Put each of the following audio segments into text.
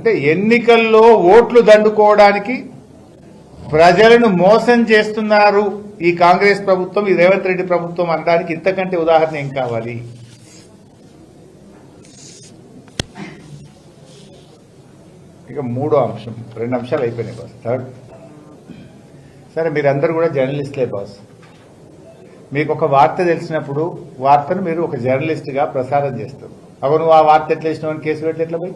అంటే ఎన్నికల్లో ఓట్లు దండుకోవడానికి ప్రజలను మోసం చేస్తున్నారు ఈ కాంగ్రెస్ ప్రభుత్వం ఈ రేవంత్ రెడ్డి ప్రభుత్వం అనడానికి ఇంతకంటే ఉదాహరణ ఏం కావాలి? ఇక మూడో అంశం. రెండు అంశాలు అయిపోయినాయి బాస్ థర్డ్ సరే మీరందరూ కూడా జర్నలిస్ట్లే బాస్ మీకు ఒక వార్త తెలిసినప్పుడు వార్తను మీరు ఒక జర్నలిస్ట్గా ప్రసారం చేస్తారు. అవును ఆ వార్త ఎట్లా ఇచ్చినావు కేసు పెట్టి ఎట్లా పోయి?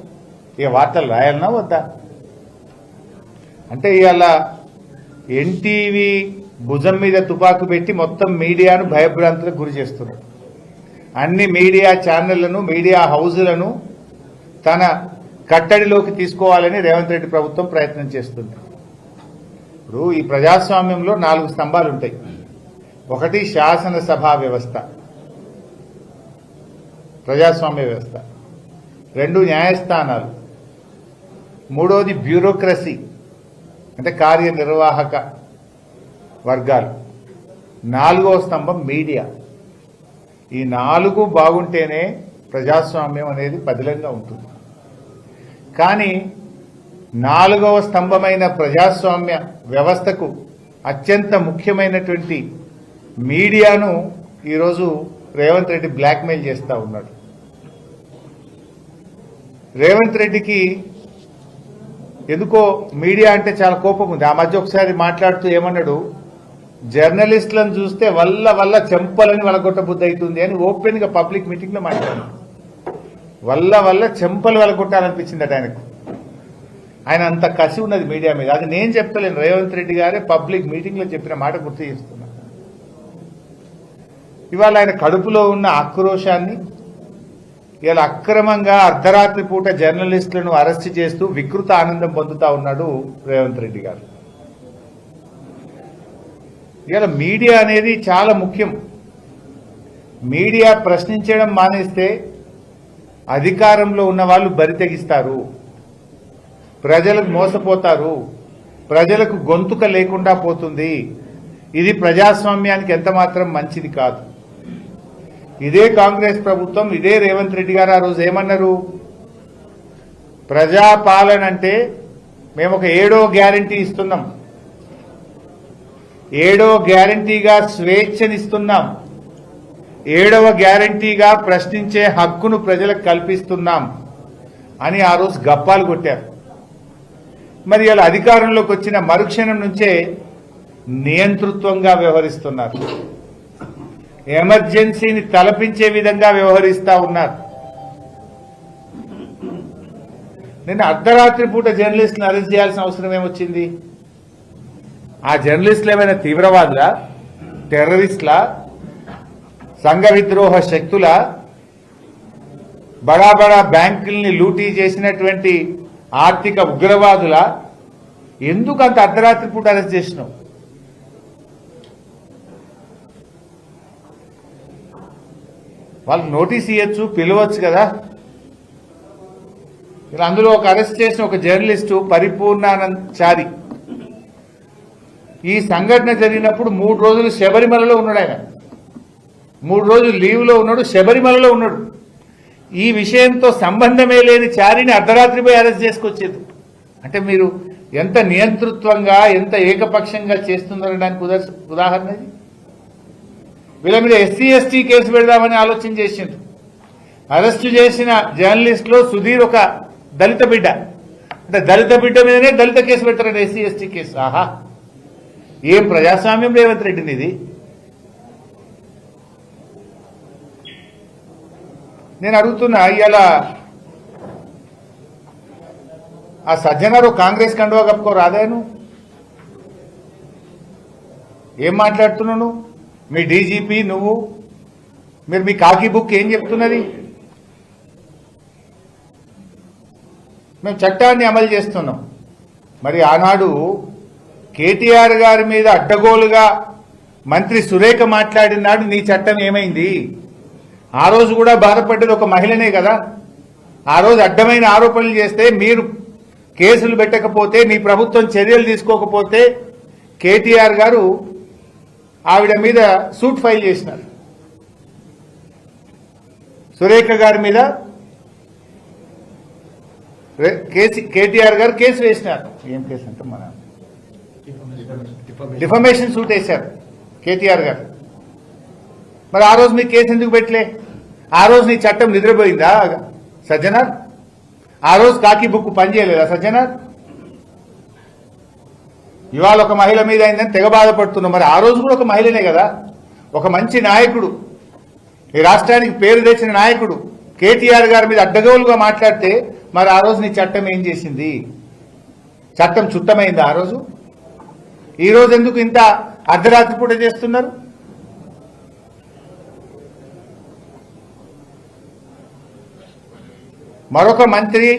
ఇక వార్తలు రాయాలన్నా వద్దా? అంటే ఇవాళ ఎన్టీవీ భుజం మీద తుపాకు పెట్టి మొత్తం మీడియాను భయభ్రాంతులకు గురి చేస్తున్నాడు అన్ని మీడియా ఛానళ్ళను మీడియా హౌజులను తన కట్టడిలోకి తీసుకోవాలని రేవంత్ రెడ్డి ప్రభుత్వం ప్రయత్నం చేస్తుంది. ఇప్పుడు ఈ ప్రజాస్వామ్యంలో నాలుగు స్తంభాలు ఉంటాయి. ఒకటి శాసనసభ వ్యవస్థ. ప్రజాస్వామ్య వ్యవస్థ. రెండు న్యాయస్థానాలు. మూడోది బ్యూరోక్రసీ అంటే కార్యనిర్వాహక వర్గాలు. నాలుగవ స్తంభం మీడియా. ఈ నాలుగు బాగుంటేనే ప్రజాస్వామ్యం అనేది పదిలంగా ఉంటుంది. కానీ నాలుగవ స్తంభమైన ప్రజాస్వామ్య వ్యవస్థకు అత్యంత ముఖ్యమైనటువంటి మీడియాను ఈరోజు రేవంత్ రెడ్డి బ్లాక్మెయిల్ చేస్తూ ఉన్నాడు. రేవంత్ రెడ్డికి ఎందుకో మీడియా అంటే చాలా కోపం ఉంది. ఆ మధ్య ఒకసారి మాట్లాడుతూ ఏమన్నాడు? జర్నలిస్టులను చూస్తే వల్ల వల్ల చెంపలని వలగొట్టబుద్ధి అవుతుంది అని ఓపెన్గా పబ్లిక్ మీటింగ్లో మాట్లాడాడు. వల్ల వల్ల చెంపలు వలగొట్టాలనిపించిందట ఆయనకు. ఆయన అంత కసి ఉన్నది మీడియా మీద. అది నేను చెప్తలేను. రేవంత్ రెడ్డి గారే పబ్లిక్ మీటింగ్లో చెప్పిన మాట గుర్తు చేస్తున్నా. ఇవాళ ఆయన కడుపులో ఉన్న ఆక్రోశాన్ని ఇలా అక్రమంగా అర్ధరాత్రి పూట జర్నలిస్టులను అరెస్ట్ చేస్తూ వికృత ఆనందం పొందుతా ఉన్నాడు రేవంత్ రెడ్డి గారు. ఇలా మీడియా అనేది చాలా ముఖ్యం. మీడియా ప్రశ్నించడం మానేస్తే అధికారంలో ఉన్న వాళ్ళు బరితెగిస్తారు ప్రజలకు మోసపోతారు. ప్రజలకు గొంతుక లేకుండా పోతుంది. ఇది ప్రజాస్వామ్యానికి ఎంత మాత్రం మంచిది కాదు. ఇదే కాంగ్రెస్ ప్రభుత్వం ఇదే రేవంత్ రెడ్డి గారు ఆ రోజు ఏమన్నారు? ప్రజాపాలన అంటే మేము ఒక ఏడో గ్యారంటీ ఇస్తున్నాం. ఏడో గ్యారంటీగా స్వేచ్ఛనిస్తున్నాం. ఏడవ గ్యారంటీగా ప్రశ్నించే హక్కును ప్రజలకు కల్పిస్తున్నాం అని ఆ రోజు గప్పాలు కొట్టారు. మరి ఇలా అధికారంలోకి వచ్చిన మరుక్షణం నుంచే నియంతృత్వంగా వ్యవహరిస్తున్నారు. ఎమర్జెన్సీని తలపించే విధంగా వ్యవహరిస్తా ఉన్నారు. నిన్న అర్ధరాత్రి పూట జర్నలిస్టులను అరెస్ట్ చేయాల్సిన అవసరం ఏమొచ్చింది? ఆ జర్నలిస్టులు ఏమైనా తీవ్రవాదులా? టెర్రరిస్ట్ల? సంఘ విద్రోహ శక్తుల? బడా బడా బ్యాంకుల్ని లూటీ చేసినటువంటి ఆర్థిక ఉగ్రవాదుల? ఎందుకు అంత అర్ధరాత్రి పూట అరెస్ట్ చేసినావు? వాళ్ళకి నోటీస్ ఇవ్వచ్చు పిలవచ్చు కదా. ఇలా అందులో ఒక అరెస్ట్ చేసిన ఒక జర్నలిస్టు పరిపూర్ణానంద్ చారి ఈ సంఘటన జరిగినప్పుడు మూడు రోజులు శబరిమలలో ఉన్నాడు ఆయన. మూడు రోజులు లీవ్లో ఉన్నాడు శబరిమలలో ఉన్నాడు. ఈ విషయంతో సంబంధమే లేని చారిని అర్ధరాత్రి పోయి అరెస్ట్ చేసుకొచ్చేది. అంటే మీరు ఎంత నియంతృత్వంగా ఎంత ఏకపక్షంగా చేస్తున్నారనడానికి ఉదా- ఉదాహరణ ఇది? వీళ్ళ మీద ఎస్సీ ఎస్టీ కేసు పెడదామని ఆలోచన చేసిండ్రు. అరెస్టు చేసిన జర్నలిస్ట్లో సుధీర్ ఒక దళిత బిడ్డ. అంటే దళిత బిడ్డ మీదనే దళిత కేసు పెడతారండి ఎస్సీ ఎస్టీ కేసు. ఆహా. ఏం ప్రజాస్వామ్యం రేవంత్ రెడ్డిని ఇది? నేను అడుగుతున్నా ఇవాళ ఆ సజ్జనారు కాంగ్రెస్ కండువా కప్పుకో రాదాను ఏం మాట్లాడుతున్నాను నువ్వు? మీ డీజీపీ నువ్వు? మీరు మీ కాకి బుక్ ఏం చెప్తున్నది? మేము చట్టాన్ని అమలు చేస్తున్నాం. మరి ఆనాడు కేటీఆర్ గారి మీద అడ్డగోలుగా మంత్రి సురేఖ మాట్లాడినాడు నీ చట్టం ఏమైంది? ఆ రోజు కూడా బాధపడ్డది ఒక మహిళనే కదా. ఆ రోజు అడ్డమైన ఆరోపణలు చేస్తే మీరు కేసులు పెట్టకపోతే మీ ప్రభుత్వం చర్యలు తీసుకోకపోతే కేటీఆర్ గారు ఆవిడ మీద సూట్ ఫైల్ చేసినారు. సురేఖ గారి మీద కేసీ కేటీఆర్ గారు కేసు వేసినారు. ఏం కేసు అంటే మన డిఫమేషన్ సూట్ వేశారు కేటీఆర్ గారు. మరి ఆ రోజు మీ కేసు ఎందుకు పెట్టలే? ఆ రోజు నీ చట్టం నిద్రపోయిందా? సజ్జనార్? ఆ రోజు కాకి బుక్ పనిచేయలేదా సజ్జనార్? ఇవాళ ఒక మహిళ మీద అయిందని తెగ బాధపడుతున్నాం. మరి ఆ రోజు కూడా ఒక మహిళనే కదా? ఒక మంచి నాయకుడు. ఈ రాష్ట్రానికి పేరు తెచ్చిన నాయకుడు. కేటీఆర్ గారి మీద అడ్డగోలుగా మాట్లాడితే మరి ఆ రోజు నీ చట్టం ఏం చేసింది? చట్టం చుట్టమైంది ఆ రోజు? ఈ రోజు ఎందుకు ఇంత అర్ధరాత్రి పూట చేస్తున్నారు? మరొక మంత్రి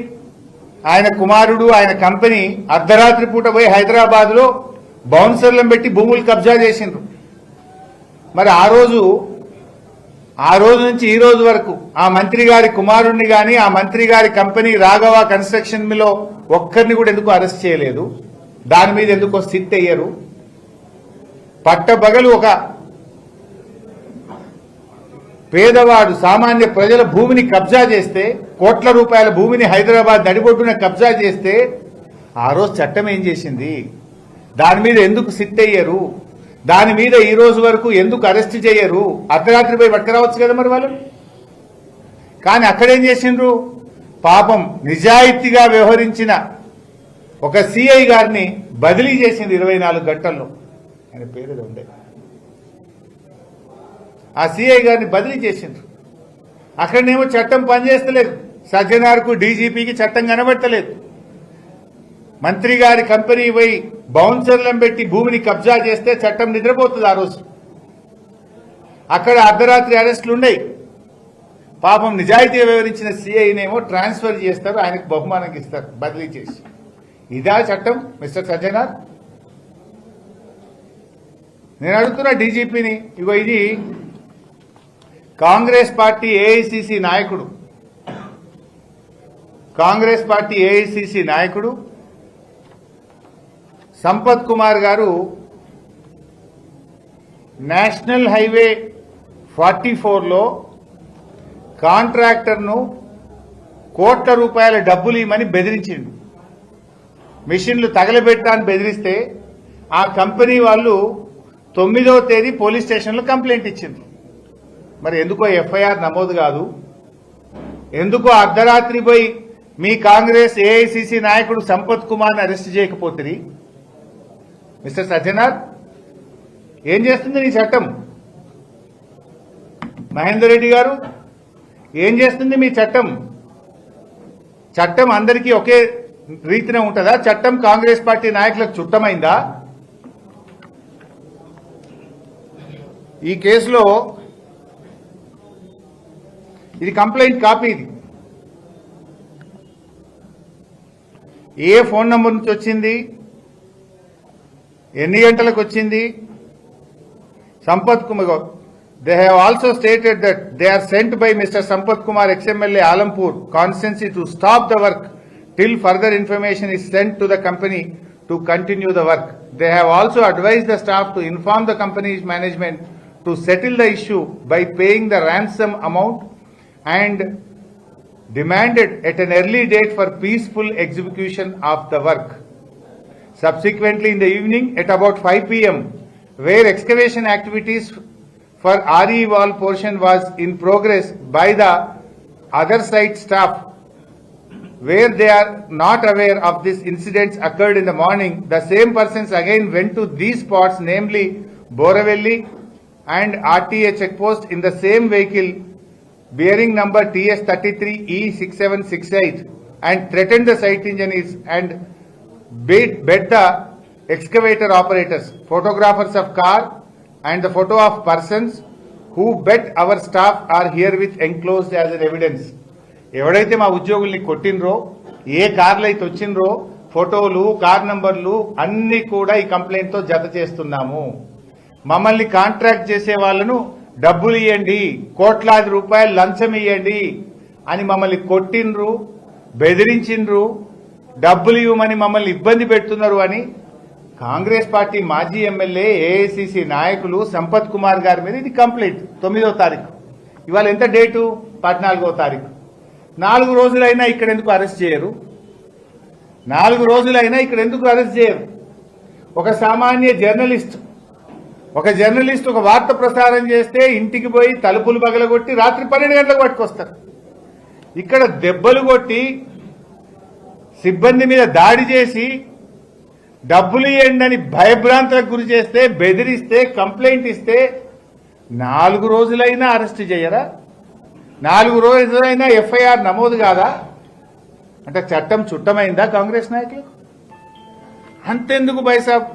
ఆయన కుమారుడు ఆయన కంపెనీ అర్ధరాత్రి పూట పోయి హైదరాబాద్లో బౌన్సర్లను పెట్టి భూములు కబ్జా చేసిండ్రు. మరి ఆ రోజు ఆ రోజు నుంచి ఈ రోజు వరకు ఆ మంత్రి గారి కుమారుణ్ణి గాని ఆ మంత్రి గారి కంపెనీ రాఘవ కన్స్ట్రక్షన్లో ఒక్కరిని కూడా ఎందుకు అరెస్ట్ చేయలేదు? దాని మీద ఎందుకో సిట్ అయ్యారు? పట్టబగలు ఒక పేదవాడు సామాన్య ప్రజల భూమిని కబ్జా చేస్తే కోట్ల రూపాయల భూమిని హైదరాబాద్ నడిబొడ్డున కబ్జా చేస్తే ఆ రోజు చట్టం ఏం చేసింది? దాని మీద ఎందుకు సిట్ అయ్యారు దాని మీద ఈ రోజు వరకు ఎందుకు అరెస్ట్ చేయరు? అర్ధరాత్రి పోయి పట్టుకురావచ్చు కదా మరి వాళ్ళు? కానీ అక్కడేం చేసిండ్రు? పాపం నిజాయితీగా వ్యవహరించిన ఒక సిఐ గారిని బదిలీ చేసింది ఇరవై నాలుగు గంటల్లో. ఆయన పేరు ఉండే. ఆ సిఐ గారిని బదిలీ చేసిండ్రు. అక్కడనేమో చట్టం పనిచేస్తలేదు. సజ్జనార్కు డీజీపీకి చట్టం కనబడతలేదు. మంత్రి గారి కంపెనీ పోయి బౌన్సర్లను పెట్టి భూమిని కబ్జా చేస్తే చట్టం నిద్రపోతుంది ఆ రోజు. అక్కడ అర్ధరాత్రి అరెస్టులు ఉన్నాయి పాపం నిజాయితీగా వివరించిన సిఐనేమో ట్రాన్స్ఫర్ చేస్తారు ఆయనకు బహుమానం ఇస్తారు బదిలీ చేసి. ఇదా చట్టం మిస్టర్ సజ్జనార్? నేను అడుగుతున్నా డీజీపీని ఇగో ఇది కాంగ్రెస్ పార్టీ ఏఐసిసి నాయకుడు. కాంగ్రెస్ పార్టీ ఏఐసిసి నాయకుడు. సంపత్ కుమార్ గారు నేషనల్ హైవే ఫార్టీ ఫోర్లో కాంట్రాక్టర్ను కోట్ల రూపాయల డబ్బులు ఇవ్వమని బెదిరించిండు. మిషన్లు తగలబెట్టాలని బెదిరిస్తే ఆ కంపెనీ వాళ్ళు తొమ్మిదో తేదీ పోలీస్ స్టేషన్లో కంప్లైంట్ ఇచ్చింది మరి ఎందుకో ఎఫ్ఐఆర్ నమోదు కాదు? ఎందుకో అర్ధరాత్రి పోయి మీ కాంగ్రెస్ ఏఐసిసి నాయకుడు సంపత్ కుమార్ని అరెస్ట్ చేయకపోతుంది మిస్టర్ సత్యనాథ్ ఏం చేస్తుంది నీ చట్టం? మహేందర్ రెడ్డి గారు ఏం చేస్తుంది మీ చట్టం? చట్టం అందరికీ ఒకే రీతినే ఉంటుందా? చట్టం కాంగ్రెస్ పార్టీ నాయకులకు చుట్టమైందా? ఈ కేసులో ఇది కంప్లైంట్ కాపీ ఇది ఏ ఫోన్ నంబర్ నుంచి వచ్చింది ఎన్ని గంటలకు వచ్చింది Sampath Kumar they have also stated that they are sent by mister Sampath Kumar ex MLA Alampur constituency to stop the work till further information is sent to the company to continue the work. They have also advised the staff to inform the company's management to settle the issue by paying the ransom amount and demanded at an early date for peaceful execution of the work. Subsequently, in the evening at about 5 p.m., where excavation activities for RE wall portion was in progress by the other site staff, where they are not aware of this incidents occurred in the morning, the same persons again went to these spots, namely Boravelli and RTA checkpost in the same vehicle bearing number TS 33E6768 and threatened the site engineers and bid, bet the excavator operators, photographers of car and the photo of persons who bet our staff are herewith enclosed as an evidence. ఎవడైతే మా ఉద్యోగుల్ని కొట్టినరో ఏ కార్లు అయితే వచ్చినరో ఫోటోలు car నంబర్లు అన్ని కూడా ఈ కంప్లైంట్తో జత చేస్తున్నాము మమ్మల్ని కాంట్రాక్ట్ చేసే వాళ్ళను డబ్బులు ఇవ్వండి కోట్లాది రూపాయలు లంచం ఇవ్వండి అని మమ్మల్ని కొట్టిండ్రు బెదిరించిండ్రు డబ్బులు ఇవ్వమని మమ్మల్ని ఇబ్బంది పెడుతున్నారు అని కాంగ్రెస్ పార్టీ మాజీ ఎమ్మెల్యే ఏఐసిసి నాయకులు సంపత్ కుమార్ గారి మీద ఇది కంప్లైంట్ తొమ్మిదో తారీఖు. ఇవాళ ఎంత డేటు? పద్నాలుగో తారీఖు. నాలుగు రోజులైనా ఇక్కడ ఎందుకు అరెస్ట్ చేయరు? నాలుగు రోజులైనా ఇక్కడ ఎందుకు అరెస్ట్ చేయరు? ఒక సామాన్య జర్నలిస్ట్ ఒక జర్నలిస్ట్ ఒక వార్త ప్రసారం చేస్తే ఇంటికి పోయి తలుపులు పగలగొట్టి రాత్రి పన్నెండు గంటలకు పట్టుకొస్తారు. ఇక్కడ దెబ్బలు కొట్టి సిబ్బంది మీద దాడి చేసి డబ్బులు ఇవ్వండి అని భయభ్రాంతులకు గురి చేస్తే బెదిరిస్తే కంప్లైంట్ ఇస్తే నాలుగు రోజులైనా అరెస్ట్ చేయరా? నాలుగు రోజులైనా ఎఫ్ఐఆర్ నమోదు కాదా? అంటే చట్టం చుట్టమైందా కాంగ్రెస్ నాయకులకు? అంతెందుకు బైసాబ్?